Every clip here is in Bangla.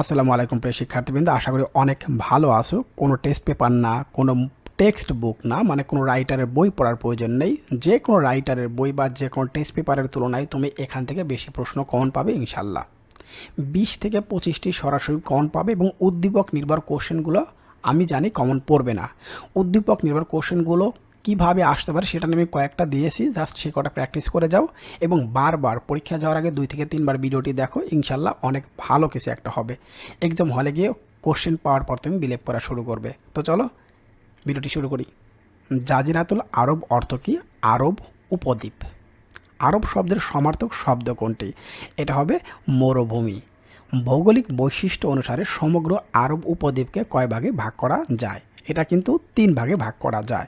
আসসালামু আলাইকুম প্রিয় শিক্ষার্থীবৃন্দ, আশা করি অনেক ভালো আছো। কোনো টেস্ট পেপার না, কোনো টেক্সট বুক না মানে কোনো রাইটারের বই পড়ার প্রয়োজন নেই। যে কোনো রাইটারের বই বা যে কোনো টেস্ট পেপারের তুলনায় তুমি এখান থেকে বেশি প্রশ্ন কমন পাবে ইনশাল্লাহ বিশ থেকে পঁচিশটি সরাসরি কমন পাবে এবং উদ্দীপক নির্ভর কোশ্চেনগুলো আমি জানি কমন পড়বে না। উদ্দীপক নির্ভর কোশ্চেনগুলো কীভাবে আসতে পারে সেটা নিয়ে আমি কয়েকটা দিয়েছি। জাস্ট সে কটা প্র্যাকটিস করে যাও এবং বারবার পরীক্ষা যাওয়ার আগে দুই থেকে তিনবার ভিডিওটি দেখো ইনশাল্লাহ অনেক ভালো কিছু একটা হবে। এক্সাম হলে গিয়ে কোশ্চেন পাওয়ার পর তুমি বিলেপ করা শুরু করবে। তো চলো ভিডিওটি শুরু করি। জাজিরাতুল আরব অর্থ কী? আরব উপদ্বীপ। আরব শব্দের সমার্থক শব্দ কোনটি? এটা হবে মরুভূমি। ভৌগোলিক বৈশিষ্ট্য অনুসারে সমগ্র আরব উপদ্বীপকে কয় ভাগে ভাগ করা যায়? এটা কিন্তু তিন ভাগে ভাগ করা যায়।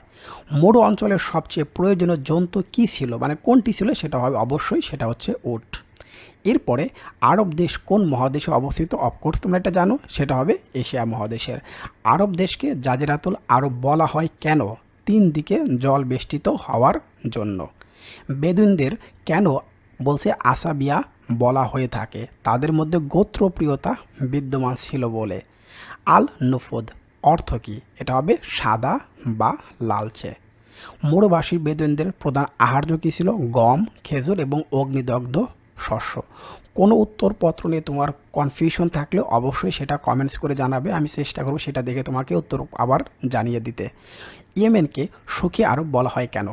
মরু অঞ্চলের সবচেয়ে প্রয়োজনীয় জন্তু কী ছিল? মানে কোনটি ছিল সেটা হবে অবশ্যই সেটা হচ্ছে উট এরপরে আরব দেশ কোন মহাদেশে অবস্থিত? অফকোর্স তোমরা এটা জানো, সেটা হবে এশিয়া মহাদেশের। আরব দেশকে জাজিরাতুল আরব বলা হয় কেন? তিন দিকে জল বেষ্টিত হওয়ার জন্য। বেদুইনদের কেন বলছে আসাবিয়া বলা হয়ে থাকে? তাদের মধ্যে গোত্রপ্রিয়তা বিদ্যমান ছিল বলে। আল নুফুদ অর্থ কী? এটা হবে সাদা বা লালচে। মোড়বাসী বেদুইনদের প্রধান আহার্য কী ছিল? গম, খেজুর এবং অগ্নিদগ্ধ শস্য। কোনো উত্তরপত্র নিয়ে তোমার কনফিউশন থাকলে অবশ্যই সেটা কমেন্টস করে জানাবে। আমি চেষ্টা করব সেটা দেখে তোমাকে উত্তর আবার জানিয়ে দিতে। ইয়েমেনকে সুখী আরব বলা হয় কেন?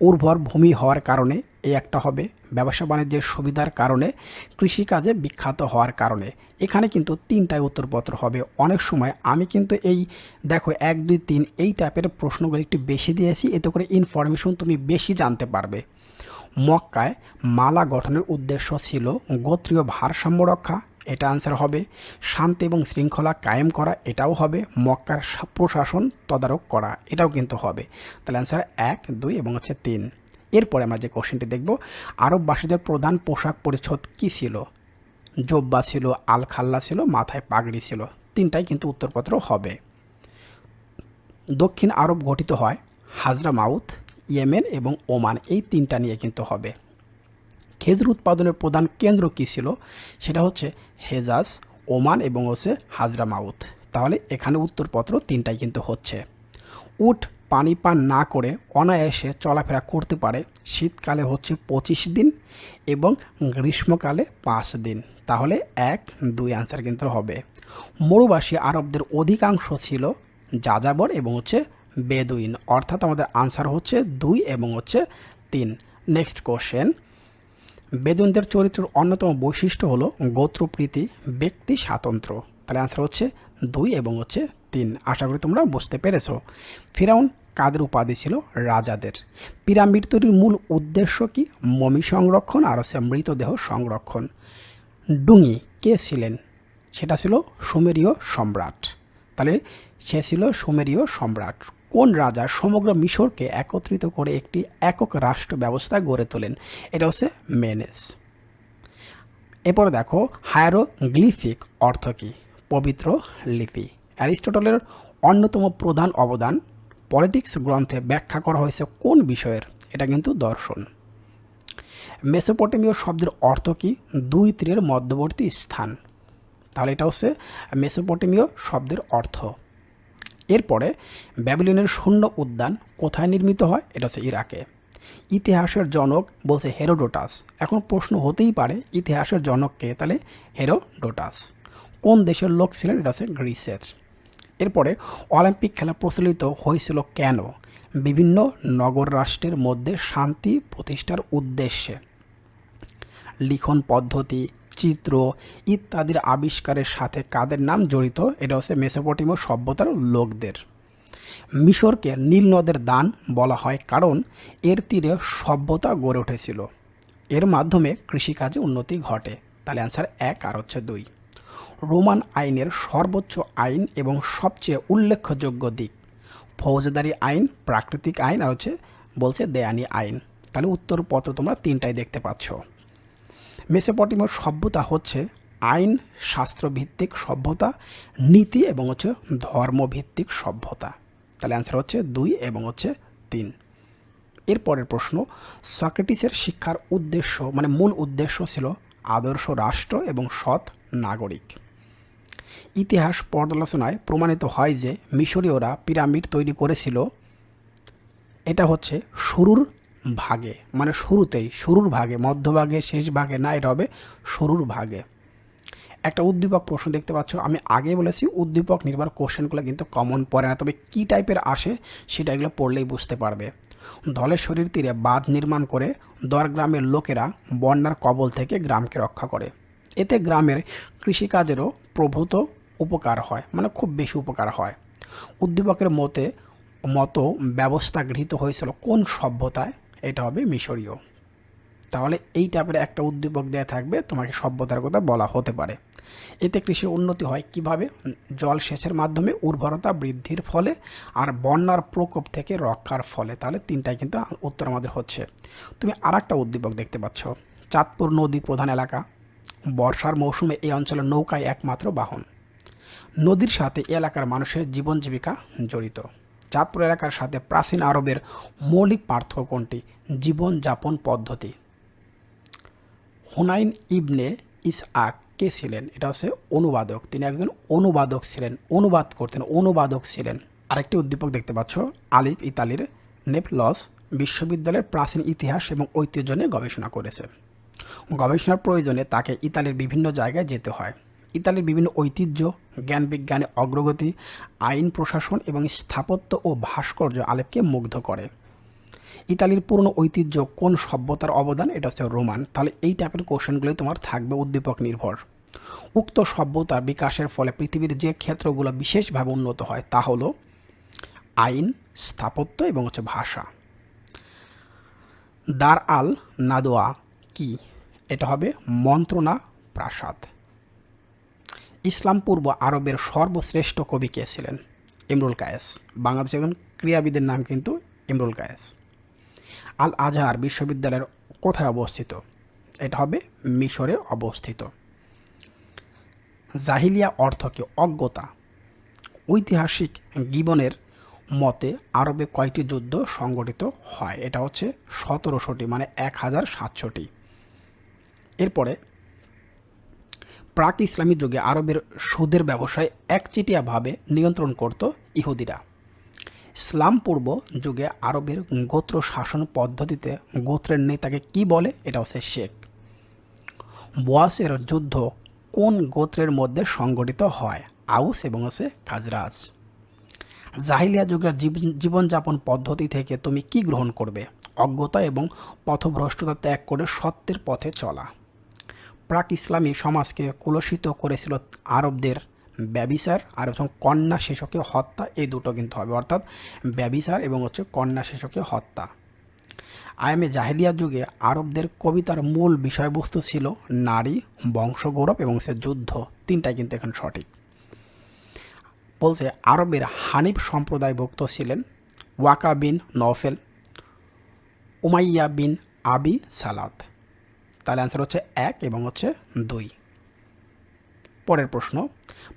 উর্বর ভূমি হওয়ার কারণে এই একটা হবে। ব্যবসা বাণিজ্যের সুবিধার কারণে কৃষিকাজে বিখ্যাত হওয়ার কারণে। এখানে কিন্তু তিনটায় উত্তরপত্র হবে। অনেক সময় আমি কিন্তু এই, দেখো, এক, দুই, তিন এই টাইপের প্রশ্নগুলো একটু বেশি দিয়েছি। এতে করে ইনফরমেশন তুমি বেশি জানতে পারবে। মক্কায় মালা গঠনের উদ্দেশ্য ছিল গোত্রীয় ভারসাম্য রক্ষা। এটা আনসার হবে। শান্তি এবং শৃঙ্খলা কায়েম করা, এটাও হবে। মক্কার প্রশাসন তদারক করা, এটাও কিন্তু হবে। তাহলে অ্যান্সার এক, দুই এবং হচ্ছে তিন। এরপরে আমরা যে কোশ্চেনটি দেখব, আরববাসীদের প্রধান পোশাক পরিচ্ছদ কী ছিল? জব্বা ছিল আল খাল্লা ছিল, মাথায় পাগড়ি ছিল। তিনটাই কিন্তু উত্তরপত্র হবে। দক্ষিণ আরব গঠিত হয় হাজরা মাউথ, ইয়েমেন এবং ওমান। এই তিনটা নিয়ে কিন্তু হবে। খেজুর উৎপাদনের প্রধান কেন্দ্র কী ছিল? সেটা হচ্ছে হেজাজ, ওমান এবং হচ্ছে হাজরা মাউথ। তাহলে এখানে উত্তরপত্র তিনটাই কিন্তু হচ্ছে। উট পানি পান না করে অনায়াসে চলাফেরা করতে পারে। শীতকালে হচ্ছে পঁচিশ দিন এবং গ্রীষ্মকালে পাঁচ দিন। তাহলে এক, দুই আনসার কিন্তু হবে। মরুবাসী আরবদের অধিকাংশ ছিল যাযাবর এবং হচ্ছে বেদুইন। অর্থাৎ আমাদের আনসার হচ্ছে দুই এবং হচ্ছে তিন। নেক্সট কোশ্চেন বেদুইনদের চরিত্রের অন্যতম বৈশিষ্ট্য হলো গোত্রপ্রীতি ব্যক্তি, স্বাতন্ত্র। তাহলে আনসার হচ্ছে দুই এবং হচ্ছে তিন। আশা করি তোমরা বুঝতে পেরেছ। ফিরাউন কাদের উপাধি ছিল? রাজাদের। পিরামিড তৈরির মূল উদ্দেশ্য কি? মমি সংরক্ষণ আর হচ্ছে মৃতদেহ সংরক্ষণ। ডুঙি, কে ছিলেন? সেটা ছিল সুমেরীয় সম্রাট। তাহলে সে ছিল সুমেরীয় সম্রাট। কোন রাজা সমগ্র মিশরকে একত্রিত করে একটি একক রাষ্ট্র ব্যবস্থা গড়ে তোলেন? এটা হচ্ছে মেনেস। এরপর দেখো, হায়ারোগ্লিফিক অর্থ কী? পবিত্র লিপি। অ্যারিস্টটলের অন্যতম প্রধান অবদান পলিটিক্স গ্রন্থে ব্যাখ্যা করা হয়েছে কোন বিষয়ের? এটা কিন্তু দর্শন। মেসোপটেমীয় শব্দের অর্থ কি? দুই তীরের মধ্যবর্তী স্থান। তাহলে এটা হচ্ছে মেসোপটেমীয় শব্দের অর্থ। এরপরে ব্যাবিলনের শূন্য উদ্যান কোথায় নির্মিত হয়? এটা হচ্ছে ইরাকে। ইতিহাসের জনক বলছে হেরোডোটাস। এখন প্রশ্ন হতেই পারে, ইতিহাসের জনককে তাহলে হেরোডোটাস। কোন দেশের লোক ছিলেন? এটা হচ্ছে গ্রিসের। এরপরে অলিম্পিক খেলা প্রচলিত হয়েছিল কেন? বিভিন্ন নগর রাষ্ট্রের মধ্যে শান্তি প্রতিষ্ঠার উদ্দেশ্যে। লিখন পদ্ধতি, চিত্র ইত্যাদির আবিষ্কারের সাথে কাদের নাম জড়িত? এটা হচ্ছে মেসোপটিমীয় সভ্যতার লোকদের। মিশরকে নীল নদের দান বলা হয় কারণ এর তীরে সভ্যতা গড়ে উঠেছিল। এর মাধ্যমে কৃষিকাজে উন্নতি ঘটে। তাহলে অ্যান্সার এক আর হচ্ছে দুই। রোমান আইনের সর্বোচ্চ আইন এবং সবচেয়ে উল্লেখযোগ্য দিক। ফৌজদারি আইন, প্রাকৃতিক আইন আর হচ্ছে বলছে দেয়ানি আইন। তাহলে উত্তরপত্র তোমরা তিনটাই দেখতে পাচ্ছ। মেসোপটিমীয় সভ্যতা হচ্ছে আইন, শাস্ত্রভিত্তিক সভ্যতা, নীতি এবং হচ্ছে ধর্মভিত্তিক সভ্যতা। তাহলে অ্যান্সার হচ্ছে দুই এবং হচ্ছে তিন। এরপরের প্রশ্ন, সক্রেটিসের শিক্ষার উদ্দেশ্য মানে মূল উদ্দেশ্য ছিল আদর্শ রাষ্ট্র এবং সৎ নাগরিক। ইতিহাস পর্যালোচনায় প্রমাণিত হয় যে মিশরীয়রা পিরামিড তৈরি করেছিল। এটা হচ্ছে শুরুর ভাগে মানে শুরুতেই, শুরুর ভাগে, মধ্যভাগে, শেষ ভাগে, না, এটা হবে শুরুর ভাগে। একটা উদ্দীপক প্রশ্ন দেখতে পাচ্ছ, আমি আগে বলেছি উদ্দীপক নির্ভর কোশ্চেনগুলো কিন্তু কমন পড়ে না, তবে কী টাইপের আসে সেটা এগুলো পড়লেই বুঝতে পারবে। ধলেশ্বরীর তীরে বাঁধ নির্মাণ করে দর গ্রামের লোকেরা বন্যার কবল থেকে গ্রামকে রক্ষা করে। এতে গ্রামের কৃষিকাজেরও প্রভূত উপকার হয় মানে খুব বেশি উপকার হয়। উদ্দীপকের মতে, মতো ব্যবস্থা গৃহীত হয়েছিল কোন সভ্যতায়? এটা হবে মিশরীয়। তাহলে এই টাইপের একটা উদ্দীপক দেওয়া থাকবে, তোমাকে সভ্যতার কথা বলা হতে পারে। এতে কৃষির উন্নতি হয় কীভাবে? জল সেচের মাধ্যমে উর্বরতা বৃদ্ধির ফলে আর বন্যার প্রকোপ থেকে রক্ষার ফলে। তাহলে তিনটাই কিন্তু উত্তর আমাদের হচ্ছে। তুমি আর একটা উদ্দীপক দেখতে পাচ্ছ, চাঁদপুর নদী প্রধান এলাকা। বর্ষার মৌসুমে এই অঞ্চলের নৌকায় একমাত্র বাহন। নদীর সাথে এলাকার মানুষের জীবন জীবিকা জড়িত। চাঁদপুর এলাকার সাথে প্রাচীন আরবের মৌলিক পার্থক্য কোনটি? জীবনযাপন পদ্ধতি। হুনাইন ইবনে ইসআক কে ছিলেন? এটা হচ্ছে অনুবাদক। তিনি একজন অনুবাদক ছিলেন, অনুবাদ করতেন, অনুবাদক ছিলেন। আরেকটি উদ্দীপক দেখতে পাচ্ছ, আলিফ ইতালির নেপলস বিশ্ববিদ্যালয়ের প্রাচীন ইতিহাস এবং ঐতিহ্য নিয়ে গবেষণা করেছে। গবেষণার প্রয়োজনে তাকে ইতালির বিভিন্ন জায়গায় যেতে হয়। ইতালির বিভিন্ন ঐতিহ্য, জ্ঞান বিজ্ঞানে অগ্রগতি, আইন প্রশাসন এবং স্থাপত্য ও ভাস্কর্য আলেপকে মুগ্ধ করে। ইতালির পুরনো ঐতিহ্য কোন সভ্যতার অবদান, এটা হচ্ছে রোমান। তাহলে এই টাইপের কোশ্চেনগুলোই তোমার থাকবে উদ্দীপক নির্ভর। উক্ত সভ্যতার বিকাশের ফলে পৃথিবীর যে ক্ষেত্রগুলো বিশেষভাবে উন্নত হয়, তা হলো আইন, স্থাপত্য এবং হচ্ছে ভাষা। দার আল নাদোয়া কি? এটা হবে মন্ত্রণা প্রাসাদ। ইসলাম পূর্ব আরবের সর্বশ্রেষ্ঠ কবি কে ছিলেন? ইমরুল কায়েস। বাংলাদেশের একজন ক্রীড়াবিদের নাম কিন্তু ইমরুল কায়েস। আল আজহার বিশ্ববিদ্যালয়ের কোথায় অবস্থিত? এটা হবে মিশরে অবস্থিত। জাহিলিয়া অর্থ কি অজ্ঞতা? ঐতিহাসিক গিবনের মতে আরবে কয়টি যুদ্ধ সংগঠিত হয়? এটা হচ্ছে সতেরোশোটি মানে এক হাজার সাতশোটি। এরপরে প্রাক ইসলামী যুগে আরবের সুদের ব্যবসায় একচেটিয়াভাবে নিয়ন্ত্রণ করত ইহুদিরা। ইসলাম পূর্ব যুগে আরবের গোত্র শাসন পদ্ধতিতে গোত্রের নেতাকে কি বলে এটা হচ্ছে শেখ। বোয়াসের যুদ্ধ কোন গোত্রের মধ্যে সংগঠিত হয়? আউস এবং হচ্ছে খাজরাজ। জাহিলিয়া যুগের জীবনযাপন পদ্ধতি থেকে তুমি কি গ্রহণ করবে? অজ্ঞতা এবং পথভ্রষ্টতা ত্যাগ করে সত্যের পথে চলা। প্রাক ইসলামী সমাজকে কুলসিত করেছিল আরবদের ব্যবিচার আর এবং কন্যা শিশুকে হত্যা, এই দুটো কিন্তু হবে। অর্থাৎ ব্যবিচার এবং হচ্ছে কন্যা শিশুকে হত্যা। আয়ামে জাহেলিয়া যুগে আরবদের কবিতার মূল বিষয়বস্তু ছিল নারী, বংশগৌরব এবং সে যুদ্ধ। তিনটাই কিন্তু এখন সঠিক। বলছে, আরবের হানিফ সম্প্রদায়ভুক্ত ছিলেন ওয়াকা বিন নফেল উমাইয়া বিন আবি সালাদ তাহলে অ্যান্সার হচ্ছে এক এবং হচ্ছে দুই। পরের প্রশ্ন,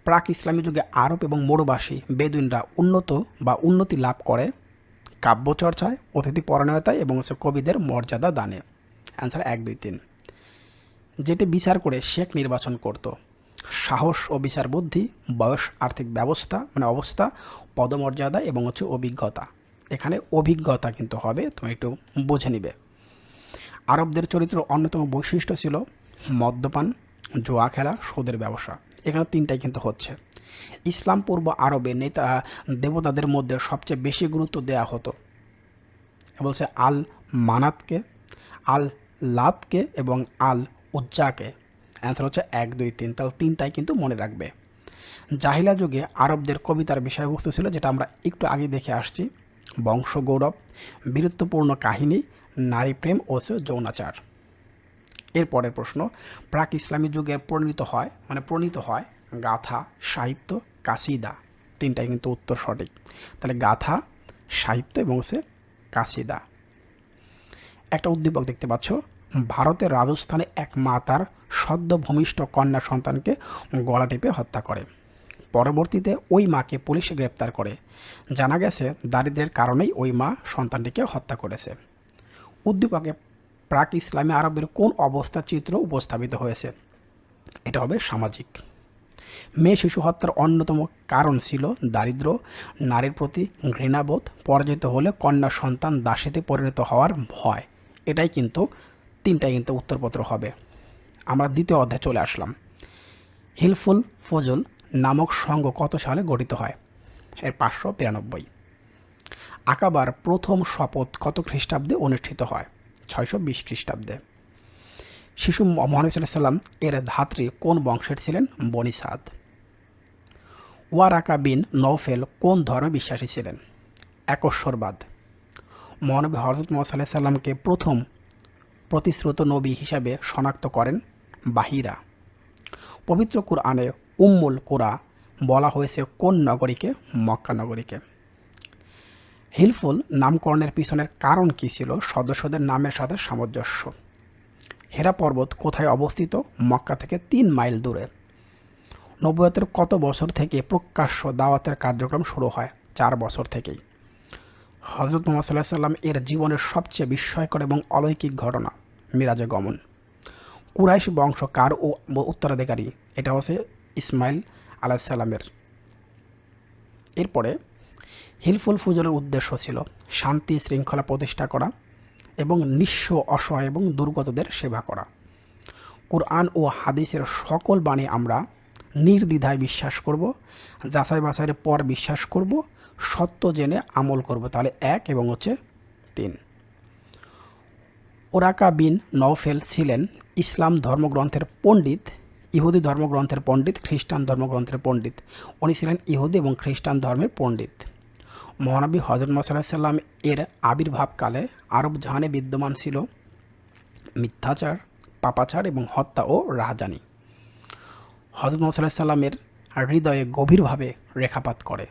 প্রাক ইসলামী যুগে আরব এবং মোড়বাসী বেদুইনরা উন্নত বা উন্নতি লাভ করে কাব্যচর্চায় অতিথি পরায়ণতায় এবং হচ্ছে কবিদের মর্যাদা দানে। অ্যান্সার এক, দুই, তিন। যেটি বিচার করে শেখ নির্বাচন করত। সাহস ও বিচার বুদ্ধি, বয়স, আর্থিক ব্যবস্থা মানে অবস্থা, পদমর্যাদা এবং হচ্ছে অভিজ্ঞতা। এখানে অভিজ্ঞতা কিন্তু হবে, তুমি একটু বুঝে নিবে। আরবদের চরিত্র অন্যতম বৈশিষ্ট্য ছিল মদ্যপান, জোয়া খেলা, সুদের ব্যবসা। এখানে তিনটাই কিন্তু হচ্ছে। ইসলাম পূর্ব আরবে নেতা দেবতাদের মধ্যে সবচেয়ে বেশি গুরুত্ব দেওয়া হতো। বলছে আল মানাতকে আল লাতকে এবং আল উজ্জাকে অ্যান্সার হচ্ছে এক, দুই, তিন। তাহলে তিনটাই কিন্তু মনে রাখবে। জাহিলা যুগে আরবদের কবিতার বিষয়বস্তু ছিল, যেটা আমরা একটু আগে দেখে আসছি। বংশগৌরব, বীরত্বপূর্ণ কাহিনী নারী প্রেম ও যৌনাচার। এর পরের প্রশ্ন, প্রাক ইসলামী যুগে প্রণীত হয় মানে প্রণীত হয় গাথা, সাহিত্য কাসিদা তিনটাই কিন্তু উত্তর সঠিক। তাহলে গাথা, সাহিত্য এবং হচ্ছে কাসিদা একটা উদ্দীপক দেখতে পাচ্ছ, ভারতের রাজস্থানে এক মা তার সদ্য ভূমিষ্ঠ কন্যা সন্তানকে গলা টিপে হত্যা করে। পরবর্তীতে ওই মাকে পুলিশ গ্রেপ্তার করে। জানা গেছে, দারিদ্রের কারণেই ওই মা সন্তানটিকে হত্যা করেছে। উদ্দীপকে প্রাক ইসলামী আরবের কোন অবস্থা চিত্র উপস্থাপিত হয়েছে? এটা হবে সামাজিক। মেয়ে শিশু হত্যার অন্যতম কারণ ছিল দারিদ্র্য নারীর প্রতি ঘৃণাবোধ, পরাজিত হলে কন্যা সন্তান দাসেতে পরিণত হওয়ার ভয়। এটাই কিন্তু তিনটাই কিন্তু উত্তরপত্র হবে। আমরা দ্বিতীয় অধ্যায়ে চলে আসলাম। হিলফুল ফজল নামক সংঘ কত সালে গঠিত হয়? এর পাঁচশো বিরানব্বই। আকাবার প্রথম শপথ কত খ্রিস্টাব্দে অনুষ্ঠিত হয়? ছয়শো বিশ খ্রিস্টাব্দে। শিশু সাল্লাম এর ধাত্রী কোন বংশের ছিলেন? বনি সাদ। ওয়ারাকা বিন নৌফেল কোন ধর্মে বিশ্বাসী ছিলেন? একশ্বরবাদ। মহানবী হজরত মোহাম্মদ সাল্লাহ সাল্লামকে প্রথম প্রতিশ্রুত নবী হিসাবে শনাক্ত করেন বাহিরা। পবিত্র কুরআনে উম্মুল কুরা বলা হয়েছে কোন নগরীকে? মক্কা নগরীকে। হিলফুল নামকরণের পিছনের কারণ কী ছিল? সদস্যদের নামের সাথে সামঞ্জস্য। হেরা পর্বত কোথায় অবস্থিত? মক্কা থেকে তিন মাইল দূরে। নব্বইতের কত বছর থেকে প্রকাশ্য দাওয়াতের কার্যক্রম শুরু হয়? চার বছর থেকেই। হজরত মোহাম্মদ সাল্লাহ সাল্লাম এর জীবনের সবচেয়ে বিস্ময়কর এবং অলৌকিক ঘটনা, মিরাজে গমন। কুরাইশ বংশ কার ও উত্তরাধিকারী, এটা হচ্ছে ইসমাইল আলাহিসাল্লামের এরপরে হিলফুল ফুজলের উদ্দেশ্য ছিল শান্তি শৃঙ্খলা প্রতিষ্ঠা করা এবং নিঃস্ব অসহায় এবং দুর্গতদের সেবা করা। কোরআন ও হাদিসের সকল বাণী আমরা নির্দ্বিধায় বিশ্বাস করব, যাচাই বাছাইয়ের পর বিশ্বাস করব, সত্য জেনে আমল করব। তাহলে এক এবং হচ্ছে তিন। ওরাকা বিন নওফেল ছিলেন ইসলাম ধর্মগ্রন্থের পণ্ডিত, ইহুদি ধর্মগ্রন্থের পণ্ডিত, খ্রিস্টান ধর্মগ্রন্থের পণ্ডিত। উনি ছিলেন ইহুদি এবং খ্রিস্টান ধর্মের পণ্ডিত। মহানবী হজরত মোসাল্লাহ সাল্লাম এর আবির্ভাবকালে আরব জাহানে বিদ্যমান ছিল মিথ্যাচার, পাপাচার এবং হত্যা ও রাহাজানি। হজরত মোসাল্লাহ সাল্লামের হৃদয়ে গভীরভাবে রেখাপাত করে।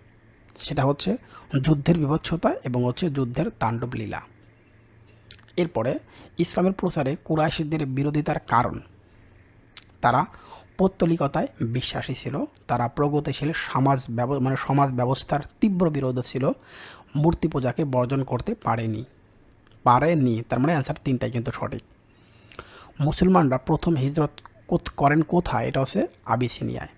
সেটা হচ্ছে যুদ্ধের বিভৎসতা এবং হচ্ছে যুদ্ধের তাণ্ডব লীলা। এরপরে ইসলামের প্রচারে কুরাইশিদের বিরোধিতার কারণ। তারা পৌত্তলিকতায় বিশ্বাসী ছিল। তারা প্রগতিশীল সমাজ মানে সমাজ ব্যবস্থার তীব্র বিরোধ ছিল। মূর্তি পূজাকে বর্জন করতে পারেনি। পারেনি, তার মানে অ্যান্সার তিনটাই কিন্তু সঠিক। মুসলমানরা প্রথম হিজরত করেন কোথায়? এটা হচ্ছে আবিসিনিয়ায়।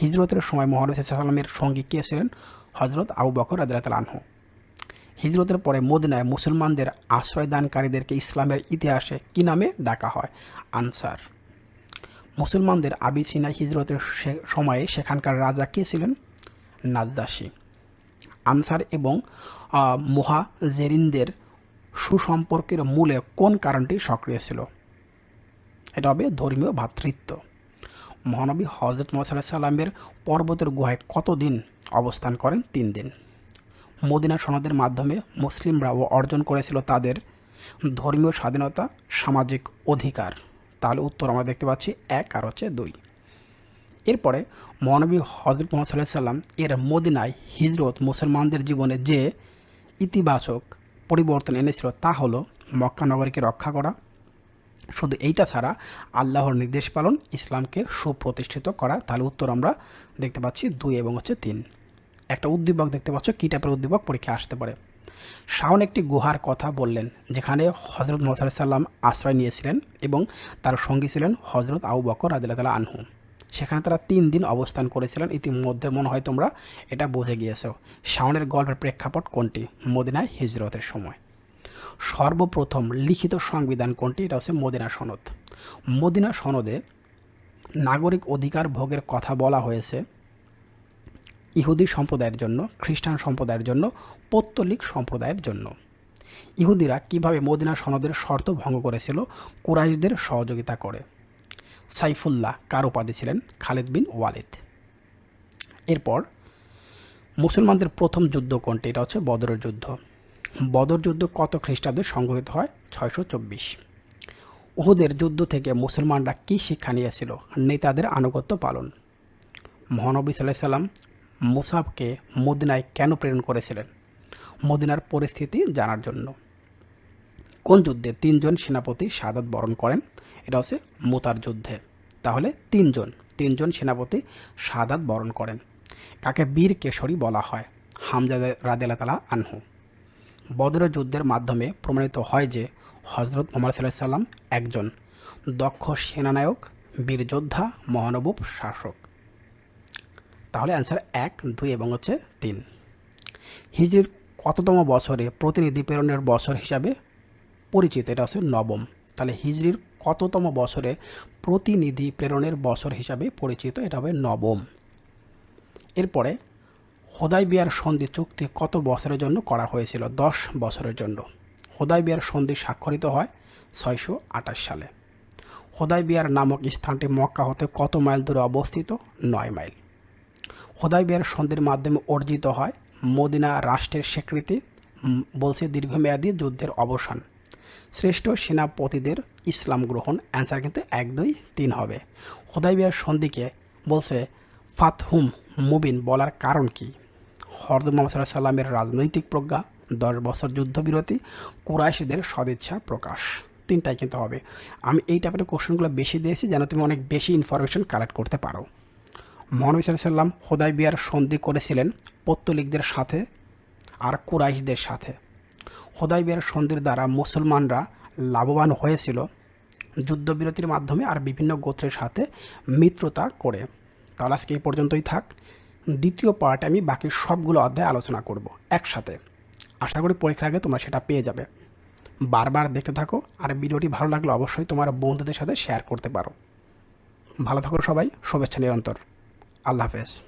হিজরতের সময় মহারত সাল্লামের সঙ্গী কে ছিলেন? হজরত আবু বকর আদালত আনহু। হিজরতের পরে মদিনায় মুসলমানদের আশ্রয়দানকারীদেরকে ইসলামের ইতিহাসে কী নামে ডাকা হয়? আনসার। মুসলমানদের আবিসিনা হিজরতের সময়ে সেখানকার রাজা কে ছিলেন? নাদ্দাসী। আনসার এবং মুহাজেরিনদের সুসম্পর্কের মূলে কোন কারণটি সক্রিয় ছিল? এটা হবে ধর্মীয় ভ্রাতৃত্ব। মহানবী হজরত মোহাম্মদ সাল্লামের পর্বতের গুহায় কতদিন অবস্থান করেন? তিন দিন। মদিনা সনদের মাধ্যমে মুসলিমরাও অর্জন করেছিল তাদের ধর্মীয় স্বাধীনতা, সামাজিক অধিকার। তাহলে উত্তর আমরা দেখতে পাচ্ছি এক আর হচ্ছে দুই। এরপরে মহানবী হজরত মোহাম্মদ সাল্লাহ সাল্লাম এর মদিনায় হিজরত মুসলমানদের জীবনে যে ইতিবাচক পরিবর্তন এনেছিল তা হলো মক্কা নগরীকে রক্ষা করা। শুধু এইটা ছাড়া আল্লাহর নির্দেশ পালন, ইসলামকে সুপ্রতিষ্ঠিত করা। তাহলে উত্তর আমরা দেখতে পাচ্ছি দুই এবং হচ্ছে তিন। একটা উদ্দীপক দেখতে পাচ্ছ, কী টাইপের উদ্দীপক? পরীক্ষা আসতে পারে। শাওন একটি গুহার কথা বললেন, যেখানে হজরত মোহাম্মদ সাল্লাম আশ্রয় নিয়েছিলেন এবং তার সঙ্গী ছিলেন হজরত আউ বকর আদিল্লা আনহু। সেখানে তারা তিন দিন অবস্থান করেছিলেন। ইতিমধ্যে মনে হয় তোমরা এটা বুঝে গিয়েছো। শাওনের গল্পের প্রেক্ষাপট কোনটি? মদিনায় হিজরতের সময়। সর্বপ্রথম লিখিত সংবিধান কোনটি? এটা হচ্ছে মদিনা সনদ। মদিনা সনদে নাগরিক অধিকার ভোগের কথা বলা হয়েছে। ইহুদি সম্প্রদায়ের জন্য, খ্রিস্টান সম্প্রদায়ের জন্য, পত্তলিক সম্প্রদায়ের জন্য। ইহুদিরা কীভাবে মদিনা সনদের শর্ত ভঙ্গ করেছিল, কুরাইশদের সহযোগিতা করে। সাইফুল্লাহ কার উপাধি ছিলেন? খালিদ বিন ওয়ালিদ। এরপর, মুসলমানদের প্রথম যুদ্ধ কোনটি? এটা হচ্ছে বদরের যুদ্ধ। বদর যুদ্ধ কত খ্রিস্টাব্দে সংঘটিত হয়? ছয়শো চব্বিশ। উহুদের যুদ্ধ থেকে মুসলমানরা কী শিক্ষা নিয়েছিল? নেতাদের আনুগত্য পালন। মহানবী সাল্লাহ সাল্লাম মুসাবকে মদিনায় কেন প্রেরণ করেছিলেন? মদিনার পরিস্থিতি জানার জন্য। কোন যুদ্ধে তিনজন সেনাপতি শাহাদত বরণ করেন? এটা হচ্ছে মুতার যুদ্ধে। তাহলে তিনজন তিনজন সেনাপতি শাহাদাত বরণ করেন। কাকে বীর কেশরী বলা হয়? হামজা রাদেলা তালা আনহু। বদরের যুদ্ধের মাধ্যমে প্রমাণিত হয় যে হজরত মোহাম্মদ সাল্লাহ সাল্লাম একজন দক্ষ সেনানায়ক, বীর যোদ্ধা মহানবুব শাসক। তাহলে অ্যান্সার এক, দুই এবং হচ্ছে তিন। হিজরির কততম বছরে প্রতিনিধি প্রেরণের বছর হিসাবে পরিচিত? এটা হচ্ছে নবম। তাহলে হিজরির কততম বছরে প্রতিনিধি প্রেরণের বছর হিসাবে পরিচিত? এটা হবে নবম। এরপরে, হোদাই বিয়ার সন্ধি চুক্তি কত বছরের জন্য করা হয়েছিল? দশ বছরের জন্য। হোদাই বিয়ার সন্ধি স্বাক্ষরিত হয় ছয়শো আঠাশ সালে। হোদাই বিয়ার নামক স্থানটি মক্কা হতে কত মাইল দূরে অবস্থিত? নয় মাইল। হোদাই বিয়ার সন্ধির মাধ্যমে অর্জিত হয় মদিনা রাষ্ট্রের স্বীকৃতি বলছে দীর্ঘমেয়াদী যুদ্ধের অবসান। শ্রেষ্ঠ সেনাপতিদের ইসলাম গ্রহণ, অ্যান্সার কিন্তু এক, দুই, তিন হবে। হোদাইবিয়ার সন্ধিকে বলছে ফাতহুম মুবিন বলার কারণ কি? হরদ মোহাম্মদ সাল্লামের রাজনৈতিক প্রজ্ঞা, দশ বছর যুদ্ধবিরতি, কুরাইশদের সদিচ্ছা প্রকাশ। তিনটাই কিন্তু হবে। আমি এই টাইপের কোশ্চেনগুলো বেশি দিয়েছি যেন তুমি অনেক বেশি ইনফরমেশন কালেক্ট করতে পারো। মহানবী সাল্লাম হোদাই বিয়ার সন্ধি করেছিলেন পত্তলিকদের সাথে আর কুরাইশদের সাথে। হোদাই বিয়ার সন্ধির দ্বারা মুসলমানরা লাভবান হয়েছিল যুদ্ধবিরতির মাধ্যমে আর বিভিন্ন গোত্রের সাথে মিত্রতা করে। তাহলে আজকে এই পর্যন্তই থাক। দ্বিতীয় পার্টে আমি বাকি সবগুলো অধ্যায় আলোচনা করব একসাথে। আশা করি পরীক্ষার আগে তোমরা সেটা পেয়ে যাবে। বারবার দেখতে থাকো আর ভিডিওটি ভালো লাগলে অবশ্যই তোমার বন্ধুদের সাথে শেয়ার করতে পারো। ভালো থাকো সবাই, শুভেচ্ছা নিরন্তর। আল্লাহ হাফেজ।